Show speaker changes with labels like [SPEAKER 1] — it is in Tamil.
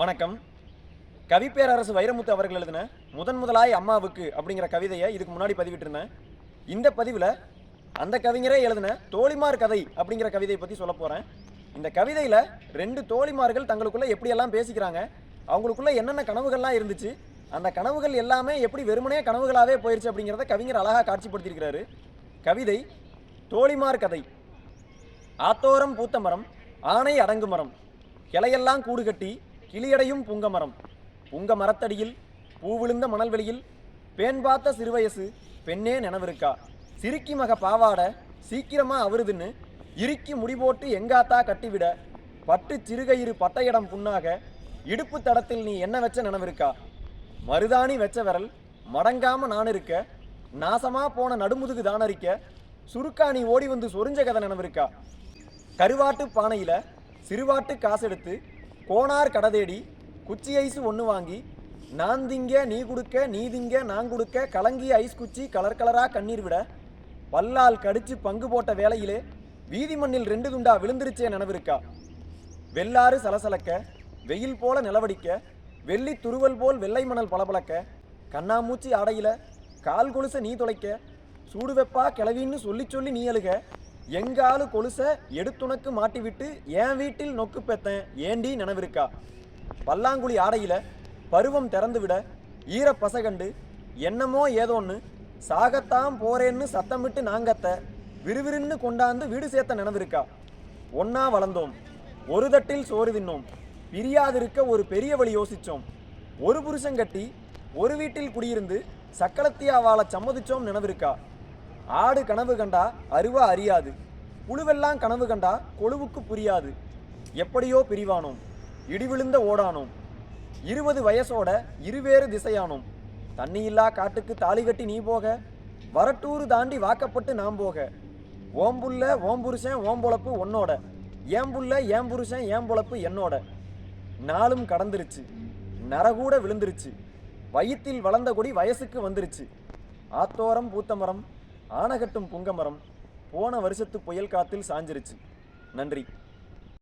[SPEAKER 1] வணக்கம். கவிப்பேரரசு வைரமுத்து அவர்கள் எழுதின முதன் முதலாய் அம்மாவுக்கு அப்படிங்கிற கவிதையை இதுக்கு முன்னாடி பதிவிட்டிருந்தேன். இந்த பதிவில் அந்த கவிஞரே எழுதின தோழிமார் கதை அப்படிங்கிற கவிதையை பற்றி சொல்ல போகிறேன் இந்த கவிதையில் ரெண்டு தோழிமார்கள் தங்களுக்குள்ளே எப்படியெல்லாம் பேசிக்கிறாங்க அவங்களுக்குள்ளே என்னென்ன கனவுகள்லாம் இருந்துச்சு அந்த கனவுகள் எல்லாமே எப்படி வெறுமனே கனவுகளாகவே போயிடுச்சு அப்படிங்கிறத கவிஞர் அழகாக காட்சிப்படுத்தியிருக்கிறாரு. கவிதை தோழிமார் கதை. ஆத்தோரம் பூத்த மரம் ஆனை அடங்கு மரம். கிளையெல்லாம் கூடு கட்டி கிளியடையும் புங்கமரம். புங்க மரத்தடியில் பூ விழுந்த மணல்வெளியில் பேன் பார்த்த சிறுவயசு பெண்ணே நினவிருக்கா. சிரிக்கி மக பாவாட சீக்கிரமா அவருதுன்னு இறுக்கி முடிபோட்டு எங்காத்தா கட்டிவிட பட்டு சிறுகயிறு பட்டையிடம் புண்ணாக இடுப்பு தடத்தில் நீ என்ன வச்ச நினவிருக்கா. மருதாணி வெச்ச விரல் மடங்காம நான் இருக்க நாசமா போன நடுமுதுகு தானரிக்க சுருக்காணி ஓடி வந்து சொரிஞ்ச கதை நினவிருக்கா. கருவாட்டு பானையில சிறுவாட்டு காசெடுத்து கோனார் கடதேடி குச்சி ஐஸ் ஒன்று வாங்கி நான் திங்க நீ கொடுக்க நீ திங்க நான் கொடுக்க கலங்கிய ஐஸ் குச்சி கலர் கலராக கண்ணீர் விட பல்லால் கடிச்சு பங்கு போட்ட வேளையிலே வீதி மண்ணில் ரெண்டு துண்டா விழுந்துருச்சே நினவிருக்கா? வெள்ளாறு சலசலக்க வெயில் போல நிலவடிக்க வெள்ளி துருவல் போல் வெள்ளை மணல் பளபளக்க கண்ணாமூச்சி ஆடையில கால் கொலுச நீ தொலைக்க சூடு வெப்பா கிளவின்னு சொல்லி சொல்லி நீ அழுக எங்காலு கொலுச எடுத்துணக்கு மாட்டிவிட்டு என் வீட்டில் நொக்கு பெத்தேன். ஏண்டி நினவிருக்கா? பல்லாங்குழி ஆடையில பருவம் திறந்து விட ஈர பசகண்டு என்னமோ ஏதோன்னு சாகத்தான் போறேன்னு சத்தமிட்டு நாங்கத்த விறுவிறுன்னு கொண்டாந்து வீடு சேர்த்த நினைவிருக்கா? ஒன்னா வளர்ந்தோம். ஒரு தட்டில் சோறு தின்னோம். பிரியாதிருக்க ஒரு பெரிய வழி யோசிச்சோம். ஒரு புருஷன் கட்டி ஒரு வீட்டில் குடியிருந்து சக்களத்தியா வாழ சம்மதிச்சோம் நினைவிருக்கா? ஆடு கனவு கண்டா அருவா அறியாது. புழுவெல்லாம் கனவு கண்டா கொழுவுக்கு புரியாது. எப்படியோ பிரிவானோம். இடிவிழுந்த ஓடானோம். இருபது வயசோட இருவேறு திசையானோம். தண்ணியில்லா காட்டுக்கு தாலி கட்டி நீ போக. வரட்டூர் தாண்டி வாக்கப்பட்டு நாம் போக. ஓம்புள்ள ஓம்புருஷன் ஓம்பொழப்பு உன்னோட ஏம்புள்ள ஏம்புருஷன் புருஷன் என்னோட. நாளும் கடந்துருச்சு. நரகூட விழுந்துருச்சு. வயிற்றில் வளர்ந்த கொடி வயசுக்கு வந்துருச்சு. ஆத்தோரம் பூத்த மரம் ஆனகட்டும் புங்கமரம் போன வருஷத்து புயல் காத்தில் சாஞ்சிருச்சு. நன்றி.